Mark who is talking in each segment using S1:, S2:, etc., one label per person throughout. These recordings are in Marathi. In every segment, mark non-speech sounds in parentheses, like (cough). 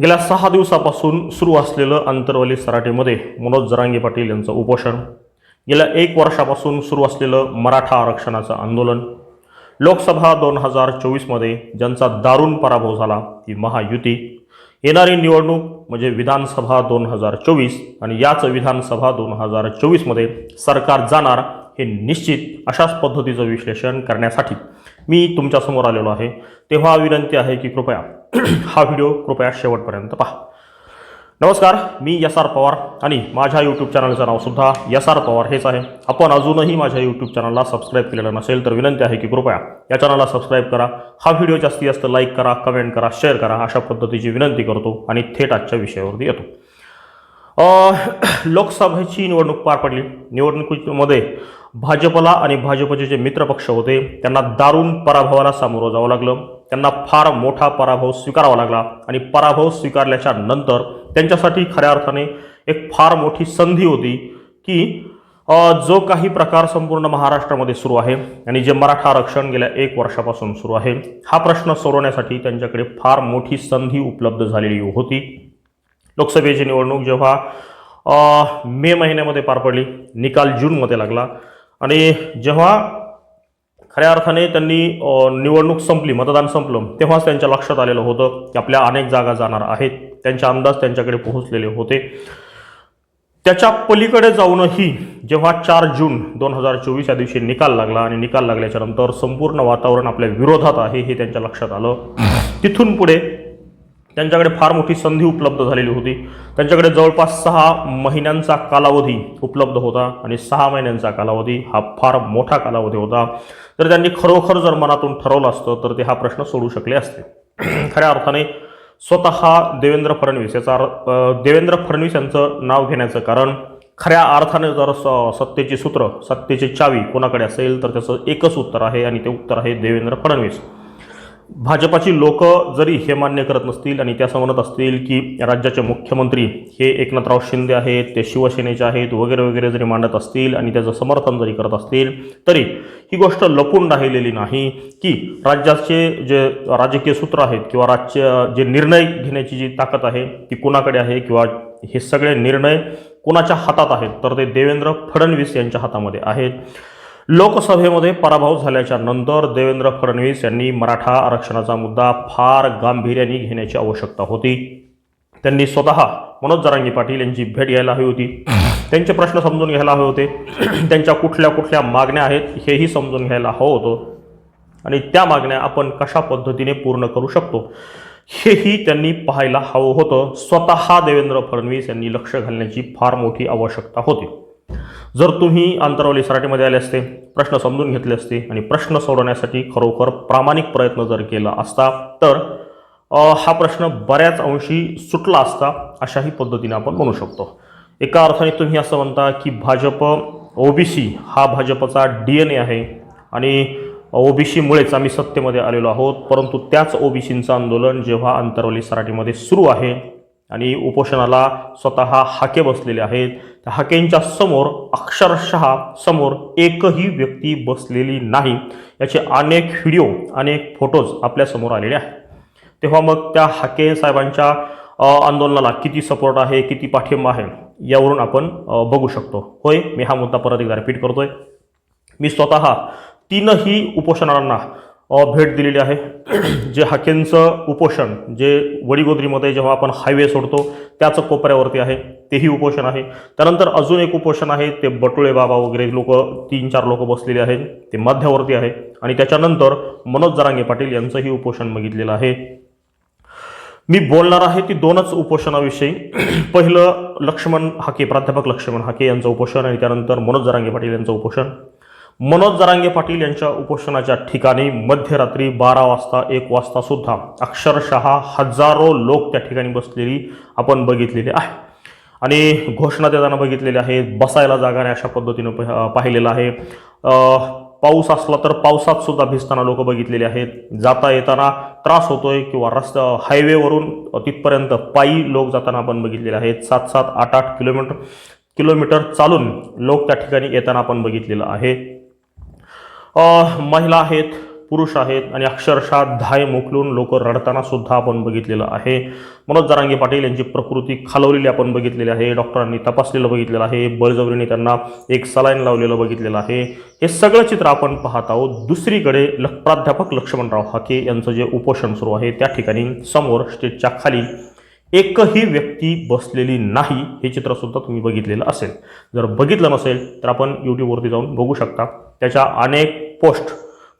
S1: गेल्या सहा दिवसापासून सुरू असलेलं आंतरवली सराटीमध्ये मनोज जरांगे पाटील यांचं उपोषण गेल्या एक वर्षापासून सुरू असलेलं मराठा आरक्षणाचं आंदोलन लोकसभा दोन हजार चोवीसमध्ये ज्यांचा दारुण पराभव झाला ती महायुती येणारी निवडणूक म्हणजे विधानसभा दोन हजार चोवीस आणि याच विधानसभा दोन हजार चोवीसमध्ये सरकार जाणार हे निश्चित अशाच पद्धतीचं विश्लेषण करण्यासाठी मी तुमच्यासमोर आलेलो आहे. तेव्हा विनंती आहे की कृपया हा व्हिडिओ कृपया शेवटपर्यंत पहा. नमस्कार मी यस आर पवार आणि माझ्या यूट्यूब चॅनलचं नावसुद्धा यस आर पवार हेच आहे. आपण अजूनही माझ्या यूट्यूब चॅनलला सबस्क्राईब केलेलं नसेल तर विनंती आहे की कृपया या चॅनलला सबस्क्राईब करा. हा व्हिडिओ जास्तीत जास्त लाईक करा कमेंट करा शेअर करा अशा पद्धतीची विनंती करतो आणि थेट आजच्या विषयावरती येतो. लोकसभेची निवडणूक पार पडली. निवडणुकीमध्ये भाजपला आणि भाजपचे जे मित्रपक्ष होते त्यांना दारुण पराभवाला सामोरं जावं लागलं. त्यांना फार मोठा पराभव स्वीकारावा लागला आणि पराभव स्वीकारल्याच्या नंतर त्यांच्यासाठी खऱ्या अर्थाने एक फार मोठी संधी होती की जो काही प्रकार संपूर्ण महाराष्ट्रामध्ये सुरू आहे आणि जे मराठा आरक्षण गेल्या एक वर्षापासून सुरू आहे हा प्रश्न सोडवण्यासाठी त्यांच्याकडे फार मोठी संधी उपलब्ध झालेली होती. लोकसभेची निवडणूक जेव्हा मे महिन्यामध्ये पार पडली निकाल जूनमध्ये लागला आणि जेव्हा खऱ्या अर्थाने त्यांनी निवडणूक संपली मतदान संपलं तेव्हाच त्यांच्या लक्षात आलेलं होतं की आपल्या अनेक जागा जाणार आहेत. त्यांचे अंदाज त्यांच्याकडे पोहोचलेले होते. त्याच्या पलीकडे जाऊनही जेव्हा चार जून दोन हजार चोवीस या दिवशी निकाल लागला आणि निकाल लागल्याच्या नंतर संपूर्ण वातावरण आपल्या विरोधात आहे हे त्यांच्या लक्षात आलं. तिथून पुढे त्यांच्याकडे फार मोठी संधी उपलब्ध झालेली होती. त्यांच्याकडे जवळपास सहा महिन्यांचा कालावधी उपलब्ध होता आणि सहा महिन्यांचा कालावधी हा फार मोठा कालावधी होता. तर त्यांनी खरोखर जर मनातून ठरवलं असतं तर ते हा प्रश्न सोडू शकले असते. (clears throat) खऱ्या अर्थाने स्वतः देवेंद्र फडणवीस याचा अर्थ- देवेंद्र फडणवीस यांचं नाव घेण्याचं कारण खऱ्या अर्थाने जर स- सत्तेची सूत्र सत्तेची चावी कोणाकडे असेल तर त्याचं एकच उत्तर आहे आणि ते उत्तर आहे देवेंद्र फडणवीस. भाजपाची लोक जरी हे मान्य करत नसतील आणि त्या म्हणत असतील की राज्याचे मुख्यमंत्री हे एकनाथराव शिंदे आहेत ते शिवसेनेचे आहेत वगैरे वगैरे जरी मांडत असतील आणि त्याचं समर्थन जरी करत असतील तरी ही गोष्ट लपून राहिलेली नाही की राज्याचे जे राजकीय सूत्र आहेत किंवा राज्य जे निर्णय घेण्याची जी ताकद आहे ती कुणाकडे आहे किंवा हे सगळे निर्णय कुणाच्या हातात आहेत तर ते देवेंद्र फडणवीस यांच्या हातामध्ये आहेत. लोकसभेमध्ये पराभव झाल्याच्यानंतर देवेंद्र फडणवीस यांनी मराठा आरक्षणाचा मुद्दा फार गांभीर्याने घेण्याची आवश्यकता होती. त्यांनी स्वतः मनोज जरांगी पाटील यांची भेट घ्यायला हवी होती. त्यांचे प्रश्न समजून घ्यायला हवे होते. त्यांच्या कुठल्या कुठल्या मागण्या आहेत हेही समजून घ्यायला हवं होतं. आणि त्या मागण्या आपण कशा पद्धतीने पूर्ण करू शकतो हेही त्यांनी पाहायला हवं होतं. स्वतः देवेंद्र फडणवीस यांनी लक्ष घालण्याची फार मोठी आवश्यकता होती. जर तुम्ही अंतरावली सराटीमध्ये आले असते प्रश्न समजून घेतले असते आणि प्रश्न सोडवण्यासाठी खरोखर प्रामाणिक प्रयत्न जर केला असता तर हा प्रश्न बऱ्याच अंशी सुटला असता अशाही पद्धतीने आपण म्हणू शकतो. एका अर्थाने तुम्ही असं म्हणता की भाजप ओबीसी हा भाजपचा डी एन ए आहे आणि ओबीसीमुळेच आम्ही सत्तेमध्ये आलेलो आहोत परंतु त्याच ओबीसींचं आंदोलन जेव्हा अंतरवली सराटीमध्ये सुरू आहे आणि उपोषणाला स्वतः हाके बसलेले आहेत. त्या हाकेंच्या समोर अक्षरशः समोर एकही व्यक्ती बसलेली नाही. याचे अनेक व्हिडिओ अनेक फोटोज आपल्यासमोर आलेले आहेत. तेव्हा मग त्या हाके साहेबांच्या आंदोलनाला किती सपोर्ट आहे किती पाठिंबा आहे यावरून आपण बघू शकतो. होय मी हा मुद्दा परत एकदा रिपीट करतोय. मी स्वतः तीनही उपोषणांना भेट दिलेली आहे. (clears throat) जे हाकेंचं उपोषण जे वडीगोद्रीमध्ये जेव्हा आपण हायवे सोडतो त्याच कोपऱ्यावरती आहे तेही उपोषण आहे. त्यानंतर अजून एक उपोषण आहे ते बटुळे बाबा वगैरे लोक तीन चार लोक बसलेले आहेत ते मध्यावरती आहे. आणि त्याच्यानंतर मनोज जरांगे पाटील यांचंही उपोषण बघितलेलं आहे. मी बोलणार आहे ती दोनच उपोषणाविषयी. (clears throat) पहिलं लक्ष्मण हाके प्राध्यापक लक्ष्मण हाके यांचं उपोषण आणि त्यानंतर मनोज जरांगे पाटील यांचं उपोषण. मनोज जरांगे पाटील यांच्या उपोषणाच्या ठिकाणी मध्यरात्री बारा वाजता एक वाजता सुद्धा अक्षरशः हजारो लोक त्या ठिकाणी बसलेली आपण बघितलेले आहे. आणि घोषणा देताना बघितलेली आहे बसायला जागा नाही अशा पद्धतीनं पाहिलेलं आहे. पाऊस असला तर पावसात सुद्धा भिजताना लोक बघितलेले आहेत. जाता येताना त्रास होतोय किंवा रस्ता हायवेवरून तिथपर्यंत पायी लोक जाताना आपण बघितलेले आहेत सात सात आठ आठ किलोमीटर किलोमीटर चालून लोक त्या ठिकाणी येताना आपण बघितलेलं आहे. महिला आहेत पुरुष आहेत आणि अक्षरशः धाय मोकलून लोक रडताना सुद्धा आपण बघितलेलं आहे. मनोज जरांगे पाटील यांची प्रकृती खालवलेली आपण बघितलेली आहे. डॉक्टरांनी तपासलेलं बघितलेलं आहे. बळजबरीने त्यांना एक सलाईन लावलेलं बघितलेलं आहे. हे सगळं चित्र आपण पाहत आहोत. दुसरीकडे ल प्राध्यापक लक्ष्मणराव हाके यांचं जे उपोषण सुरू आहे त्या ठिकाणी समोर स्टेजच्या खाली एकही व्यक्ती बसलेली नाही हे चित्रसुद्धा तुम्ही बघितलेलं असेल. जर बघितलं नसेल तर आपण यूट्यूबवरती जाऊन बघू शकता. त्याच्या अनेक पोस्ट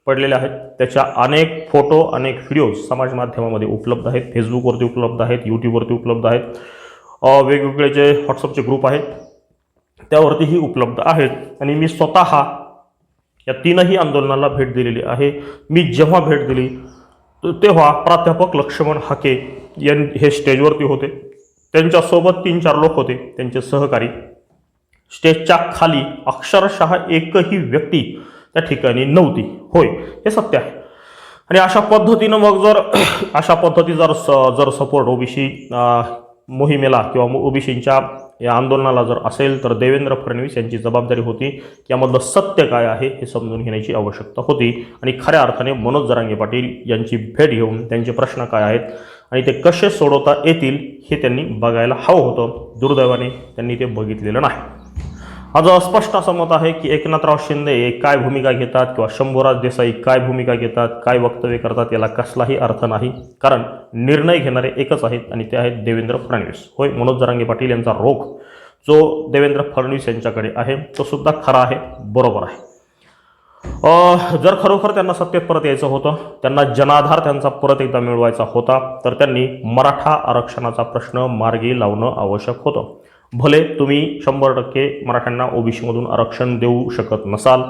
S1: पडलेल्या आहेत. त्याच्या अनेक फोटो अनेक व्हिडिओज समाज माध्यमामध्ये उपलब्ध आहेत. फेसबुकवरती उपलब्ध आहेत यूट्यूबवरती उपलब्ध आहेत. वेगवेगळे जे व्हॉट्सअपचे ग्रुप आहेत त्यावरतीही उपलब्ध आहेत. आणि मी स्वतः या तीनही आंदोलनाला भेट दिलेली आहे. मी जेव्हा भेट दिली तेव्हा प्राध्यापक लक्ष्मण हाके यां हे स्टेजवरती होते. त्यांच्यासोबत तीन चार लोक होते त्यांचे सहकारी. स्टेजच्या खाली अक्षरशः एकही व्यक्ती त्या ठिकाणी नव्हती. होय हे सत्य आहे. आणि अशा पद्धतीनं मग जर अशा पद्धती जर स जर सपोर्ट ओबीसी मोहिमेला किंवा ओबीसींच्या या आंदोलनाला जर असेल तर देवेंद्र फडणवीस यांची जबाबदारी होती. यामधलं सत्य काय आहे हे समजून घेण्याची आवश्यकता होती. आणि खऱ्या अर्थाने मनोज जरांगे पाटील यांची भेट घेऊन त्यांचे प्रश्न काय आहेत आणि ते कसे सोडवता येतील हे त्यांनी बघायला हवं होतं. दुर्दैवाने त्यांनी ते बघितलेलं नाही. माझं स्पष्ट असं मत आहे की एकनाथराव शिंदे काय भूमिका घेतात किंवा शंभूराज देसाई काय भूमिका घेतात काय वक्तव्य करतात याला कसलाही अर्थ नाही. कारण निर्णय घेणारे एकच आहेत आणि ते आहेत देवेंद्र फडणवीस. होय मनोज जरांगे पाटील यांचा रोख जो देवेंद्र फडणवीस यांच्याकडे आहे तो सुद्धा खरा आहे बरोबर आहे. जर खरोखर त्यांना सत्तेत परत यायचं होतं त्यांना जनाधार त्यांचा परत एकदा मिळवायचा होता तर त्यांनी मराठा आरक्षणाचा प्रश्न मार्गी लावणं आवश्यक होतं. भले तुम्ही शंभर टक्के मराठ्यांना ओबीसीमधून आरक्षण देऊ शकत नसाल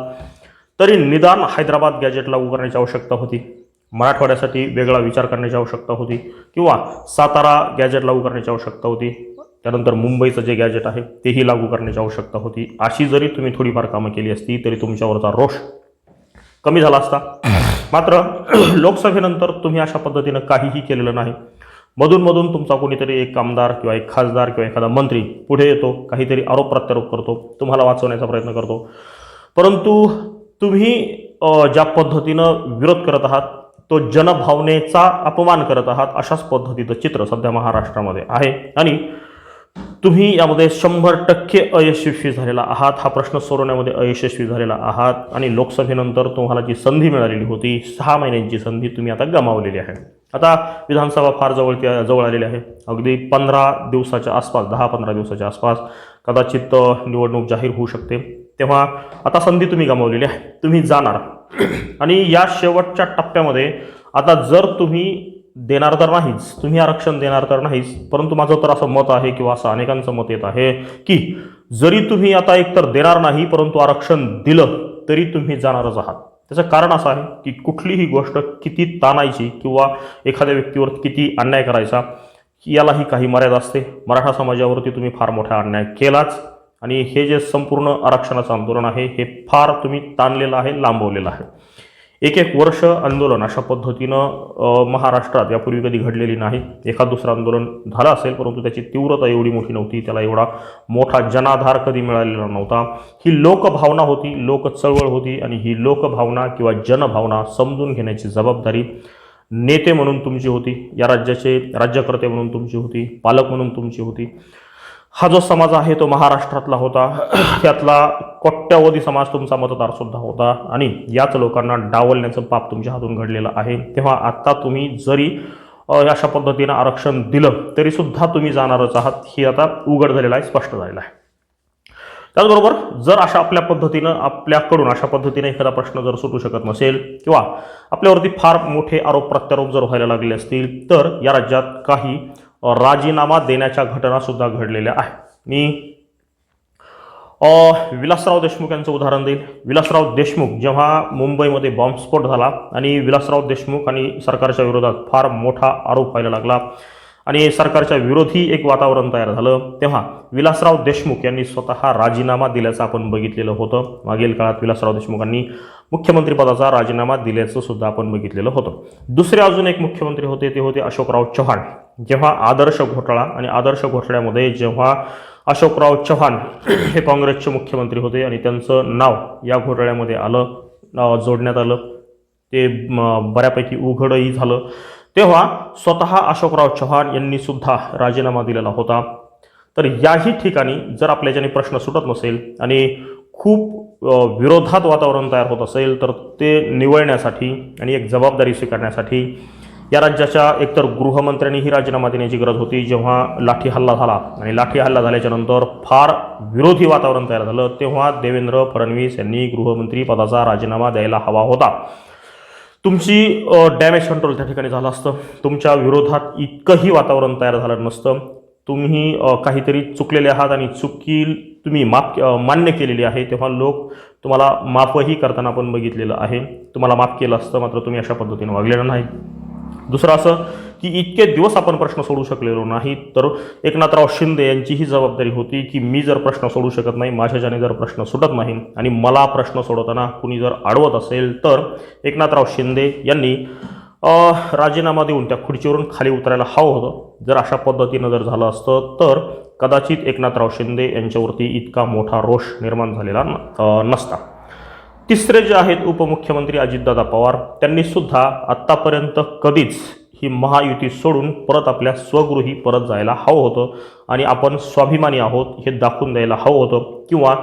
S1: तरी निदान हैदराबाद गॅजेट लागू करण्याची आवश्यकता होती. मराठवाड्यासाठी वेगळा विचार करण्याची आवश्यकता होती किंवा सातारा गॅजेट लागू करण्याची आवश्यकता होती. त्यानंतर मुंबईचं जे गॅजेट आहे तेही लागू करण्याची आवश्यकता होती. अशी जरी तुम्ही थोडीफार कामं केली असती तरी तुमच्यावरचा रोष कमी झाला असता. मात्र (clears throat) लोकसभेनंतर तुम्ही अशा पद्धतीनं काहीही केलेलं नाही. मधून मधून तुमचा कोणीतरी एक कामदार किंवा एक खासदार किंवा एखादा मंत्री पुढे येतो काहीतरी आरोप प्रत्यारोप करतो तुम्हाला वाचवण्याचा प्रयत्न करतो. परंतु तुम्ही ज्या पद्धतीनं विरोध करत आहात तो जनभावनेचा अपमान करत आहात अशाच पद्धतीचं चित्र सध्या महाराष्ट्रामध्ये आहे. आणि तुम्ही यामध्ये शंभर टक्के अयशस्वी झालेला आहात. हा प्रश्न सोडवण्यामध्ये अयशस्वी झालेला आहात. आणि लोकसभेनंतर तुम्हाला जी संधी मिळालेली होती सहा महिन्यांची संधी तुम्ही आता गमावलेली आहे. आता विधानसभा फार जवळ जवळ आलेली आहे. अगदी पंधरा दिवसाच्या आसपास दहा पंधरा दिवसाच्या आसपास कदाचित निवडणूक जाहीर होऊ शकते. तेव्हा आता संधी तुम्ही गमावलेली आहे. तुम्ही जाणार. आणि या शेवटच्या टप्प्यामध्ये आता जर तुम्ही देणार तर नाहीच तुम्ही आरक्षण देणार तर नाहीच परंतु माझं तर असं मत आहे किंवा असं अनेकांचं मत येत आहे की जरी तुम्ही आता एकतर देणार नाही परंतु आरक्षण दिलं तरी तुम्ही जाणारच आहात. त्याचं कारण असं आहे की कुठलीही गोष्ट किती ताणायची किंवा एखाद्या व्यक्तीवर किती अन्याय करायचा यालाही काही मर्यादा असते. मराठा समाजावरती तुम्ही फार मोठा अन्याय केलाच आणि हे जे संपूर्ण आरक्षणाचं आंदोलन आहे हे फार तुम्ही ताणलेलं आहे लांबवलेलं आहे. एक एक वर्ष आंदोलन अशा पद्धतीनं महाराष्ट्रात यापूर्वी कधी घडलेली नाही. एखाद दुसरं आंदोलन झालं असेल परंतु त्याची तीव्रता एवढी मोठी नव्हती त्याला एवढा मोठा जनाधार कधी मिळालेला नव्हता. ही लोकभावना होती लोक चळवळ होती आणि ही लोकभावना किंवा जनभावना समजून घेण्याची जबाबदारी नेते म्हणून तुमची होती या राज्याचे राज्यकर्ते म्हणून तुमची होती पालक म्हणून तुमची होती. हा जो समाज आहे तो महाराष्ट्रातला होता. त्यातला कोट्यावधी समाज तुमचा मतदार सुद्धा होता. आणि याच लोकांना डावलण्याचं पाप तुमच्या हातून घडलेलं आहे. तेव्हा आत्ता तुम्ही जरी अशा पद्धतीनं आरक्षण दिलं तरी सुद्धा तुम्ही जाणारच आहात. हे आता उघड झालेलं आहे स्पष्ट झालेलं आहे. त्याचबरोबर जर अशा आपल्या पद्धतीनं आपल्याकडून अशा पद्धतीने एखादा प्रश्न जर सुटू शकत नसेल किंवा आपल्यावरती फार मोठे आरोप प्रत्यारोप जर व्हायला लागले असतील तर या राज्यात काही राजीनामा देण्याच्या घटनासुद्धा घडलेल्या आहेत. मी विलासराव देशमुख यांचं उदाहरण देईल. विलासराव देशमुख जेव्हा मुंबईमध्ये बॉम्बस्फोट झाला आणि विलासराव देशमुख आणि सरकारच्या विरोधात फार मोठा आरोप व्हायला लागला आणि सरकारच्या विरोधी एक वातावरण तयार झालं. तेव्हा विलासराव देशमुख यांनी स्वतः राजीनामा दिल्याचं आपण बघितलेलं होतं. मागील काळात विलासराव देशमुखांनी मुख्यमंत्रीपदाचा राजीनामा दिल्याचं सुद्धा आपण बघितलेलं होतं. दुसरे अजून एक मुख्यमंत्री होते ते होते अशोकराव चव्हाण. जेव्हा आदर्श घोटाळा आणि आदर्श घोटाळ्यामध्ये जेव्हा अशोकराव चव्हाण हे काँग्रेसचे मुख्यमंत्री होते आणि त्यांचं नाव या घोटाळ्यामध्ये आलं जोडण्यात आलं ते बऱ्यापैकी उघडही झालं. तेव्हा स्वतः अशोकराव चव्हाण यांनी सुद्धा राजीनामा दिलेला होता. तर याही ठिकाणी जर आपल्याच्याने प्रश्न सुटत नसेल आणि खूप विरोधात वातावरण तयार होत असेल तर ते निवळण्यासाठी आणि एक जबाबदारी स्वीकारण्यासाठी या राज्याच्या एकतर गृहमंत्र्यांनीही राजीनामा देण्याची गरज होती. जेव्हा लाठी हल्ला झाला आणि लाठी हल्ला झाल्याच्यानंतर फार विरोधी वातावरण तयार झालं तेव्हा देवेंद्र फडणवीस यांनी गृहमंत्री पदाचा राजीनामा द्यायला हवा होता. तुमची डॅमेज कंट्रोल त्या ठिकाणी झालं असतं. तुमच्या विरोधात इतकंही वातावरण तयार झालं नसतं. तुम्ही काहीतरी चुकलेले आहात आणि चुकी तुम्ही माफ मान्य केलेली आहे तेव्हा लोक तुम्हाला माफही करताना आपण बघितलेलं आहे. तुम्हाला माफ केलं असतं मात्र तुम्ही अशा पद्धतीने वागलेलं नाही. दुसरं असं की इतके दिवस आपण प्रश्न सोडू शकलेलो नाही. तर एकनाथराव शिंदे यांची ही जबाबदारी होती की मी जर प्रश्न सोडू शकत नाही माझ्याच्याने जर प्रश्न सुटत नाही आणि मला प्रश्न सोडवताना कुणी जर अडवत असेल तर एकनाथराव शिंदे यांनी राजीनामा देऊन त्या खुर्चीवरून खाली उतरायला हवं होतं. जर अशा पद्धतीनं जर झालं असतं तर कदाचित एकनाथराव शिंदे यांच्यावरती इतका मोठा रोष निर्माण झालेला न- नसता. तिसरे जे आहेत उपमुख्यमंत्री अजितदादा पवार त्यांनीसुद्धा आत्तापर्यंत कधीच ही महायुती सोडून परत आपल्या स्वगृही परत जायला हवं होतं. आणि आपण स्वाभिमानी आहोत हे दाखवून द्यायला हवं होतं. किंवा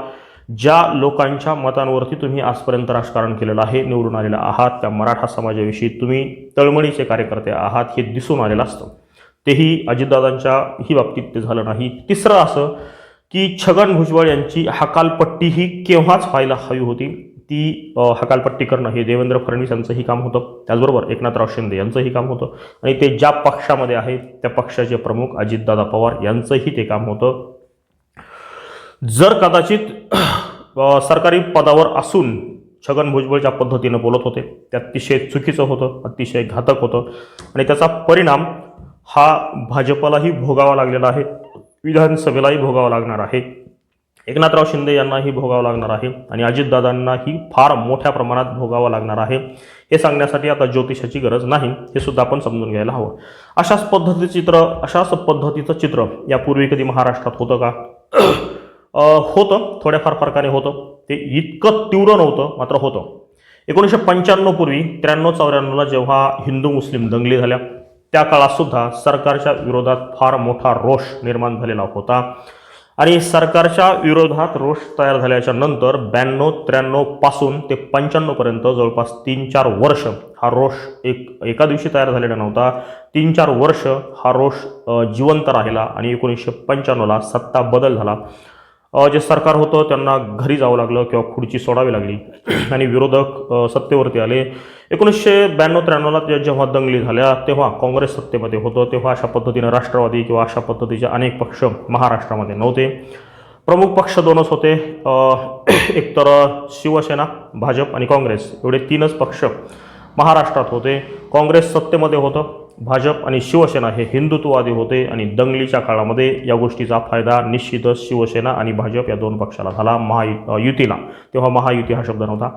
S1: ज्या लोकांच्या मतांवरती तुम्ही आजपर्यंत राजकारण केलेलं आहे निवडून आलेलं आहात त्या मराठा समाजाविषयी तुम्ही तळमळीचे कार्यकर्ते आहात हे दिसून आलेलं असतं. तेही अजितदादांच्या ही बाबतीत ते झालं नाही. तिसरं असं की छगन भुजबळ यांची हकालपट्टी ही केव्हाच व्हायला हवी होती? ती हकालपट्टी करणं हे देवेंद्र फडणवीस यांचंही काम होतं. त्याचबरोबर एकनाथराव शिंदे यांचंही काम होतं. आणि ते ज्या पक्षामध्ये आहेत त्या पक्षाचे प्रमुख अजितदादा पवार यांचंही ते काम होतं. जर कदाचित सरकारी पदावर असून छगन भुजबळ ज्या पद्धतीनं बोलत होते ते अतिशय चुकीचं होतं अतिशय घातक होतं. आणि त्याचा परिणाम हा भाजपलाही भोगावा लागलेला आहे विधानसभेलाही भोगावा लागणार आहे. एकनाथराव शिंदे यांनाही भोगावं लागणार आहे आणि अजितदादांनाही फार मोठ्या प्रमाणात भोगावं लागणार आहे. हे सांगण्यासाठी आता ज्योतिषाची गरज नाही हे सुद्धा आपण समजून घ्यायला हवं. अशाच पद्धतीचं चित्र अशाच पद्धतीचं चित्र यापूर्वी कधी महाराष्ट्रात होतं का? होतं थोड्याफार फरकाने होतं. ते इतकं तीव्र नव्हतं मात्र होतं. एकोणीसशे पंच्याण्णवपूर्वी त्र्याण्णव चौऱ्याण्णवला जेव्हा हिंदू मुस्लिम दंगली झाल्या त्या काळात सुद्धा सरकारच्या विरोधात फार मोठा रोष निर्माण झालेला होता. आणि सरकारच्या विरोधात रोष तयार झाल्याच्यानंतर ब्याण्णव त्र्याण्णवपासून ते पंच्याण्णवपर्यंत जवळपास तीन चार वर्ष हा रोष एक एका दिवशी तयार झालेला नव्हता. तीन चार वर्ष हा रोष जिवंत राहिला आणि एकोणीसशे पंच्याण्णवला सत्ता बदल झाला. जे सरकार होतं त्यांना घरी जावं लागलं किंवा खुर्ची सोडावी लागली. (clears throat) आणि विरोधक सत्तेवरती आले. एकोणीसशे ब्याण्णव त्र्याण्णवला त्या जेव्हा दंगली झाल्या तेव्हा काँग्रेस सत्तेमध्ये होतं. तेव्हा अशा पद्धतीनं राष्ट्रवादी किंवा अशा पद्धतीचे अनेक पक्ष महाराष्ट्रामध्ये नव्हते. प्रमुख पक्ष दोनच होते. (clears throat) एकतर शिवसेना भाजप आणि काँग्रेस. एवढे तीनच पक्ष महाराष्ट्रात होते. काँग्रेस सत्तेमध्ये होतं. भाजप आणि शिवसेना हे हिंदुत्ववादी होते आणि दंगलीच्या काळामध्ये या गोष्टीचा फायदा निश्चितच शिवसेना आणि भाजप या दोन पक्षाला झाला महायु युतीला. तेव्हा महायुती हा शब्द नव्हता.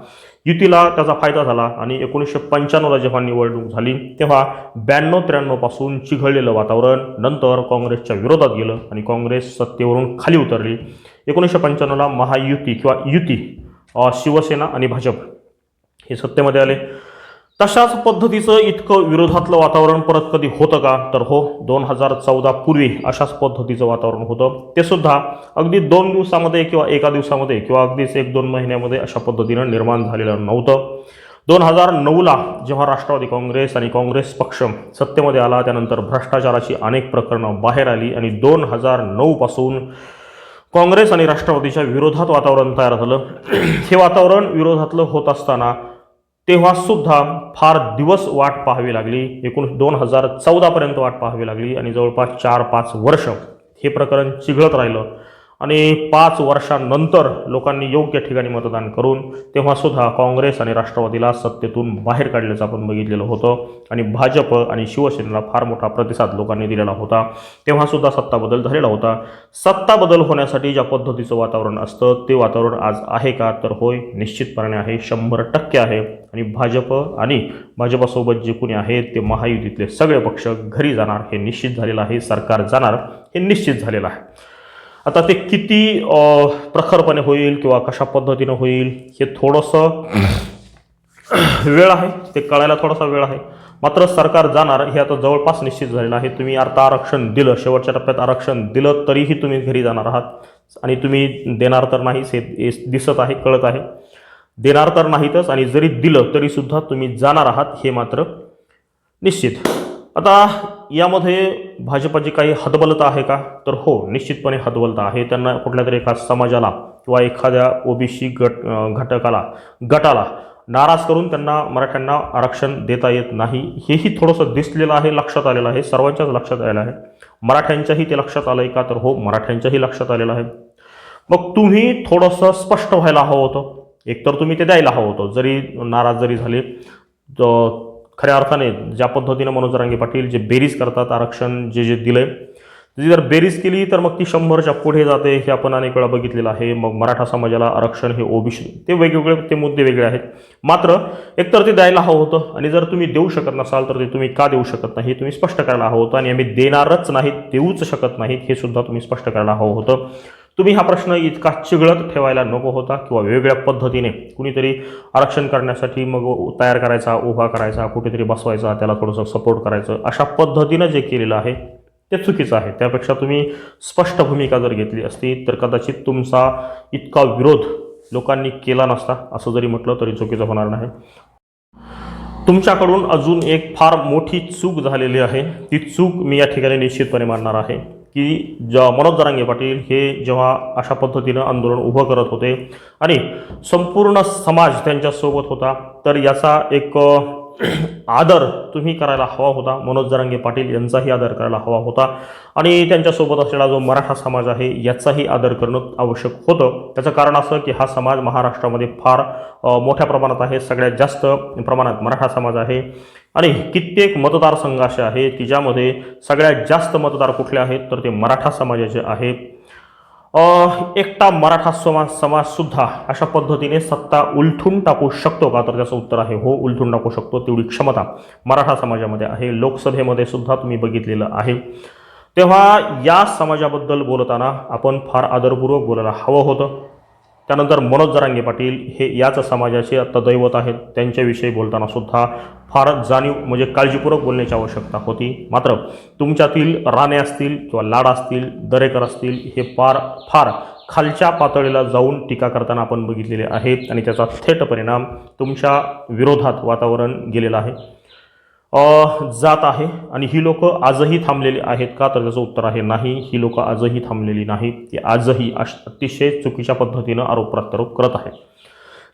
S1: युतीला त्याचा फायदा झाला आणि एकोणीसशे पंच्याण्णवला जेव्हा निवडणूक झाली तेव्हा ब्याण्णव त्र्याण्णवपासून चिघळलेलं वातावरण नंतर काँग्रेसच्या विरोधात गेलं आणि काँग्रेस सत्तेवरून खाली उतरली. एकोणीसशे पंच्याण्णवला महायुती किंवा युती शिवसेना आणि भाजप हे सत्तेमध्ये आले. तशाच पद्धतीचं इतकं विरोधातलं वातावरण परत कधी होतं का? तर हो दोन हजार चौदा पूर्वी अशाच पद्धतीचं वातावरण होतं. ते सुद्धा अगदी दोन दिवसामध्ये किंवा एका दिवसामध्ये किंवा अगदीच एक दोन महिन्यामध्ये अशा पद्धतीनं निर्माण झालेलं नव्हतं. दोन हजार नऊला जेव्हा राष्ट्रवादी काँग्रेस आणि काँग्रेस पक्ष सत्तेमध्ये आला त्यानंतर भ्रष्टाचाराची अनेक प्रकरणं बाहेर आली आणि दोन हजार नऊपासून काँग्रेस आणि राष्ट्रवादीच्या विरोधात वातावरण तयार झालं. हे वातावरण विरोधातलं होत असताना तेव्हा सुद्धा फार दिवस वाट पाहावी लागली. एकूण दोन हजार चौदापर्यंत वाट पाहावी लागली आणि जवळपास चार पाच वर्ष हे प्रकरण चिघळत राहिलं. आणि पाच वर्षांनंतर लोकांनी योग्य ठिकाणी मतदान करून तेव्हासुद्धा काँग्रेस आणि राष्ट्रवादीला सत्तेतून बाहेर काढल्याचं आपण बघितलेलं होतं. आणि भाजप आणि शिवसेनेला फार मोठा प्रतिसाद लोकांनी दिलेला होता. तेव्हासुद्धा सत्ता बदल झालेला होता. सत्ता बदल होण्यासाठी ज्या पद्धतीचं वातावरण असतं ते वातावरण आज आहे का? तर होय निश्चितपणे आहे. शंभर टक्के आहे. आणि भाजप आणि भाजपासोबत जे कोणी आहेत ते महायुतीतले सगळे पक्ष घरी जाणार हे निश्चित झालेलं आहे. सरकार जाणार हे निश्चित झालेलं आहे. आता ते किती प्रखरपणे होईल किंवा कशा पद्धतीनं होईल हे थोडंसं (clears throat) वेळ आहे. ते कळायला थोडासा वेळ आहे. मात्र सरकार जाणार हे आता जवळपास निश्चित झालेलं आहे. तुम्ही आता आरक्षण दिलं शेवटच्या टप्प्यात आरक्षण दिलं तरीही तुम्ही घरी जाणार आहात. आणि तुम्ही देणार तर नाहीच हे दिसत आहे कळत आहे. देणार तर नाहीतच आणि जरी दिलं तरीसुद्धा तुम्ही जाणार आहात हे मात्र निश्चित. आता यामध्ये भाजपाची काही हतबलता आहे का? तर हो निश्चितपणे हतबलता आहे. त्यांना कुठल्या तरी एका समाजाला किंवा एखाद्या ओबीसी गट घटकाला गटाला नाराज करून त्यांना मराठ्यांना आरक्षण देता येत नाही. हेही थोडंसं दिसलेलं आहे लक्षात आलेलं आहे. सर्वांच्याच लक्षात आलेलं आहे. मराठ्यांच्याही ते लक्षात आलं आहे का? तर हो मराठ्यांच्याही लक्षात आलेलं आहे. मग तुम्ही थोडंसं स्पष्ट व्हायला हवं होतं. एकतर तुम्ही ते द्यायला हवं होतं. जरी नाराज जरी झाले तर खऱ्या अर्थाने ज्या पद्धतीनं मनोज रांगे पाटील जे बेरीज करतात आरक्षण जे जे दिलं आहे ती जर बेरीज केली तर मग ती शंभरच्या पुढे जाते हे आपण अनेक वेळा बघितलेलं आहे. मग मराठा समाजाला आरक्षण हे ओबीसी ते वेगवेगळे ते मुद्दे वेगळे आहेत. मात्र एकतर ते द्यायला हवं होतं आणि जर तुम्ही देऊ शकत नसाल तर ते तुम्ही का देऊ शकत नाही तुम्ही स्पष्ट करायला हवं होतं आणि आम्ही देणारच नाहीत देऊच शकत नाहीत हे सुद्धा तुम्ही स्पष्ट करायला हवं होतं. तुम्ही हा प्रश्न इतका चिघळत ठेवायला नको होता किंवा वेगवेगळ्या पद्धतीने कुणीतरी आरक्षण करण्यासाठी मग तयार करायचा उभा करायचा कुठेतरी बसवायचा त्याला थोडंसं सपोर्ट करायचं अशा पद्धतीनं जे केलेलं आहे ते चुकीचं आहे. त्यापेक्षा तुम्ही स्पष्ट भूमिका जर घेतली असती तर कदाचित तुमचा इतका विरोध लोकांनी केला नसता असं जरी म्हटलं तरी चुकीचं होणार नाही. तुमच्याकडून अजून एक फार मोठी चूक झालेली आहे. ती चूक मी या ठिकाणी निश्चितपणे मानणार आहे. की ज मनोज जरांगे पाटील हे जेव्हा अशा पद्धतीनं आंदोलन उभं करत होते आणि संपूर्ण समाज त्यांच्यासोबत होता तर याचा एक आदर तुम्ही करायला हवा होता. मनोज जरांगे पाटील यांचाही आदर करायला हवा होता. आणि त्यांच्यासोबत असलेला जो मराठा समाज आहे याचाही आदर करणं आवश्यक होतं. त्याचं कारण असं की हा समाज महाराष्ट्रामध्ये फार मोठ्या प्रमाणात आहे. सगळ्यात जास्त प्रमाणात मराठा समाज आहे. आणि कित्येक मतदारसंघ असे आहेत की ज्यामध्ये सगळ्यात जास्त मतदार कुठले आहेत? तर ते मराठा समाजाचे आहेत. एकटा मराठा समाज समाजसुद्धा अशा पद्धतीने सत्ता उलथून टाकू शकतो का? तर त्याचं उत्तर आहे हो उलथून टाकू शकतो तेवढी क्षमता मराठा समाजामध्ये आहे. लोकसभेमध्ये सुद्धा तुम्ही बघितलेलं आहे. तेव्हा या समाजाबद्दल बोलताना आपण फार आदरपूर्वक बोलायला हवं होतं. त्यानंतर मनोज जरांगे पाटील हे याच समाजाचे आत्ता दैवत आहेत. त्यांच्याविषयी बोलताना सुद्धा फार जाणीव म्हणजे काळजीपूर्वक बोलण्याची आवश्यकता होती. मात्र तुमच्यातील राणे असतील किंवा लाड असतील दरेकर असतील हे फार फार खालच्या पातळीला जाऊन टीका करताना आपण बघितलेले आहेत आणि त्याचा थेट परिणाम तुमच्या विरोधात वातावरण गेलेलं आहे. जात आहे आणि ही लोक आजही थांबलेली आहेत का? तर त्याचं उत्तर आहे नाही. ही लोक आजही थांबलेली नाहीत. ती आजही अश अतिशय चुकीच्या पद्धतीनं आरोप प्रत्यारोप करत आहेत.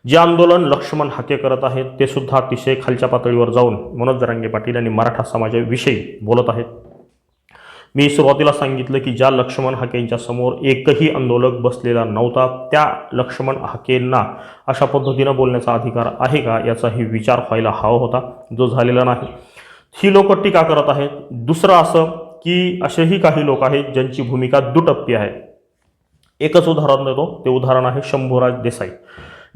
S1: जे आंदोलन लक्ष्मण हाके करत आहेत ते सुद्धा अतिशय खालच्या पातळीवर जाऊन मनोज जरांगे पाटील आणि मराठा समाजाविषयी बोलत आहेत. मी सुरुवातीला सांगितलं की ज्या लक्ष्मण हाकेंच्या समोर एकही आंदोलक बसलेला नव्हता त्या लक्ष्मण हाकेंना अशा पद्धतीनं बोलण्याचा अधिकार आहे का याचाही विचार व्हायला हवा होता जो झालेला नाही. ही लोक टीका करत आहेत. दुसरं असं की असेही काही लोक आहेत ज्यांची भूमिका दुटप्पी आहे. एकच उदाहरण देतो. ते उदाहरण आहे शंभूराज देसाई.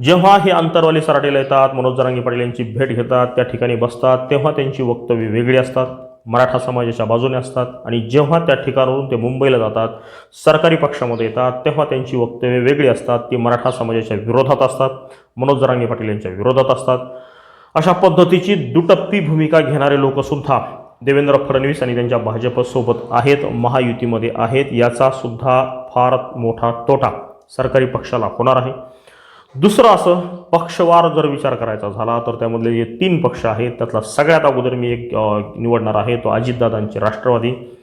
S1: जेव्हा हे आंतरवाली सराटेला येतात मनोज जरांगे पाटील यांची भेट घेतात त्या ठिकाणी बसतात तेव्हा त्यांची वक्तव्य वेगळी असतात. मराठा समाजाच्या बाजूने असतात आणि जेव्हा त्या ठिकाणावरून ते मुंबईला जातात सरकारी पक्षामध्ये येतात तेव्हा त्यांची वक्तव्य वेगळी असतात. ती मराठा समाजाच्या विरोधात असतात मनोज जरांगे पाटील यांच्या विरोधात असतात. अशा पद्धतीची दुटप्पी भूमिका घेणारे लोकसुद्धा देवेंद्र फडणवीस आणि त्यांच्या भाजपसोबत आहेत महायुतीमध्ये आहेत. याचा सुद्धा फार मोठा तोटा सरकारी पक्षाला होणार आहे. दुसरं असं पक्षवार जर विचार करायचा झाला तर त्यामधले जे तीन पक्ष आहेत. त्यातला सगळ्यात अगोदर मी एक निवडणार आहे तो अजितदादांचे राष्ट्रवादी.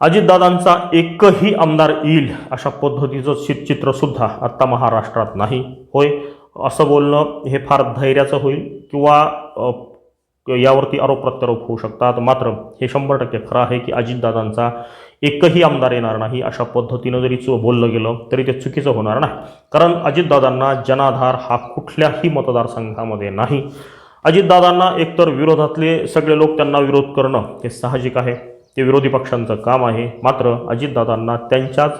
S1: अजितदादांचा एकही आमदार येईल अशा पद्धतीचं चित- चित्रसुद्धा आत्ता महाराष्ट्रात नाही. होय? असं बोलणं हे फार धैर्याचं होईल किंवा यावरती आरोप प्रत्यारोप होऊ शकतात. मात्र हे शंभर टक्के खरं आहे की अजितदादांचा एकही आमदार येणार नाही अशा पद्धतीनं जरी चो बोललं गेलं तरी ते चुकीचं होणार नाही. कारण अजितदादांना जनाधार हा कुठल्याही मतदारसंघामध्ये नाही. अजितदादांना एकतर विरोधातले सगळे लोक त्यांना विरोध करणं हे साहजिक आहे. ते विरोधी पक्षांचं काम आहे. मात्र अजितदादांना त्यांच्याच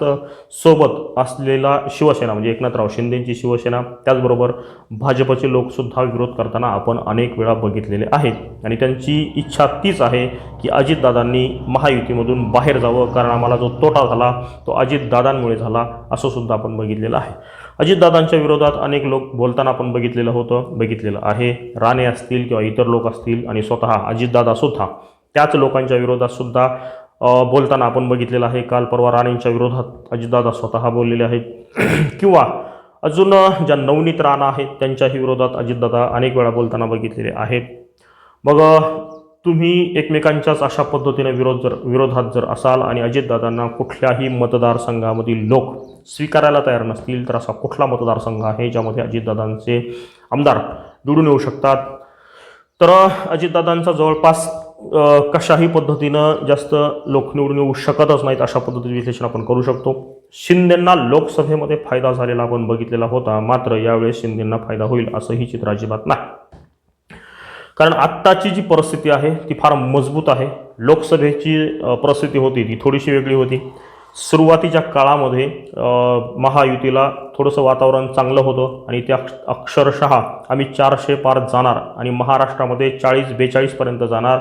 S1: सोबत असलेला शिवसेना म्हणजे एकनाथराव शिंदेंची शिवसेना त्याचबरोबर भाजपचे लोकसुद्धा विरोध करताना आपण अनेक वेळा बघितलेले आहेत. आणि त्यांची इच्छा तीच आहे की अजितदादांनी महायुतीमधून बाहेर जावं कारण आम्हाला जो तोटा झाला तो अजितदादांमुळे झाला असं सुद्धा आपण बघितलेलं आहे. अजितदादांच्या विरोधात अनेक लोक बोलताना आपण बघितलेलं होतं बघितलेलं आहे. राणे असतील किंवा इतर लोक असतील आणि स्वतः अजितदादासुद्धा त्याच लोकांच्या विरोधात सुद्धा बोलताना आपण बघितलेलं आहे काल परवा राणेंच्या विरोधात अजितदादा स्वतः बोललेले आहेत. (clears throat) किंवा अजून ज्या नवनीत राणा आहेत त्यांच्याही विरोधात अजितदादा अनेक वेळा बोलताना बघितलेले आहेत. मग तुम्ही एकमेकांच्याच अशा पद्धतीने विरोध जर विरोधात जर असाल आणि अजितदादांना कुठल्याही मतदारसंघामधील लोक स्वीकारायला तयार नसतील तर असा कुठला मतदारसंघ आहे ज्यामध्ये अजितदादांचे आमदार निवडून येऊ शकतात? तर अजितदादांचा जवळपास कशाही पद्धतीनं जास्त लोक निवडून येऊ शकतच नाहीत अशा पद्धतीचे विश्लेषण आपण करू शकतो. शिंदेंना लोकसभेमध्ये फायदा झालेला आपण बघितलेला होता. मात्र यावेळेस शिंदेंना फायदा होईल असंही चित्र अजिबात नाही. कारण आत्ताची जी परिस्थिती आहे ती फार मजबूत आहे. लोकसभेची परिस्थिती होती ती थोडीशी वेगळी होती. सुरुवातीच्या काळामध्ये महायुतीला थोडंसं वातावरण चांगलं होतं आणि त्या अक्ष- अक्षरशः आम्ही चारशे पार जाणार आणि महाराष्ट्रामध्ये चाळीस बेचाळीसपर्यंत जाणार.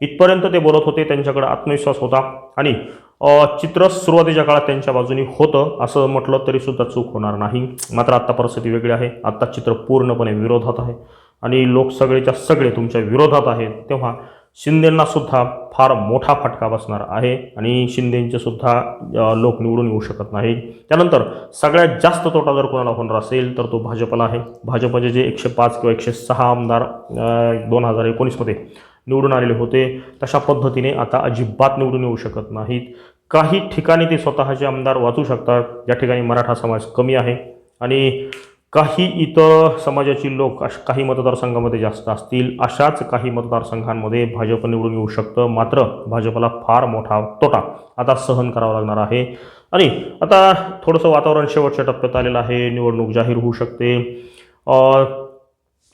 S1: इथपर्यंत ते बोलत होते त्यांच्याकडे आत्मविश्वास होता आणि चित्र सुरुवातीच्या काळात त्यांच्या बाजूनी होतं असं म्हटलं तरी सुद्धा चूक होणार नाही. मात्र आत्ता परिस्थिती वेगळी आहे. आत्ता चित्र पूर्णपणे विरोधात आहे आणि लोक सगळेच्या सगळे तुमच्या विरोधात आहेत. तेव्हा शिंदेंना सुद्धा फार मोठा फटका बसणार आहे आणि शिंदेंचे सुद्धा लोक निवडून येऊ शकत नाही त्यानंतर सगळ्यात जास्त तोटा जर कोणाला होणार असेल तर तो भाजपला आहे. भाजपचे जे एकशे पाच किंवा एकशे सहा आमदार दोन हजार एकोणीसमध्ये निवडून आलेले होते तशा पद्धतीने आता अजिबात निवडून येऊ शकत नाहीत. काही ठिकाणी ते स्वतःचे आमदार वाचू शकतात. ज्या ठिकाणी मराठा समाज कमी आहे आणि काही इतर समाजाची लोक अश काही मतदारसंघामध्ये जास्त असतील अशाच काही मतदारसंघांमध्ये भाजप निवडून येऊ शकतं. मात्र भाजपला फार मोठा तोटा आता सहन करावा लागणार आहे. आणि आता थोडंसं वातावरण शेवटच्या टप्प्यात आलेलं आहे. निवडणूक जाहीर होऊ शकते.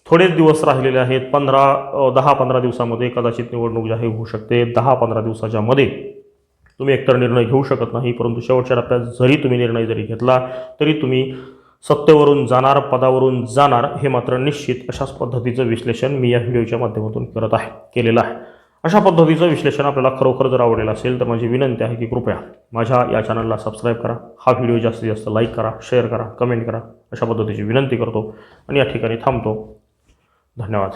S1: थोडेच दिवस राहिलेले आहेत. पंधरा दहा पंधरा दिवसामध्ये कदाचित निवडणूक जाहीर होऊ शकते. दहा पंधरा दिवसाच्या मध्ये तुम्ही एकतर निर्णय घेऊ शकत नाही परंतु शेवटच्या टप्प्यात जरी तुम्ही निर्णय जरी घेतला तरी तुम्ही सत्तेवरून जाणार पदावरून जाणार हे मात्र निश्चित अशाच पद्धतीचं विश्लेषण मी या व्हिडिओच्या माध्यमातून करत आहे केलेलं आहे. अशा पद्धतीचं विश्लेषण आपल्याला खरोखर जर आवडेल असेल तर माझी विनंती आहे की कृपया माझ्या या चॅनलला सबस्क्राईब करा हा व्हिडिओ जास्तीत जास्त लाईक करा शेअर करा कमेंट करा अशा पद्धतीची विनंती करतो आणि या ठिकाणी थांबतो. धन्यवाद.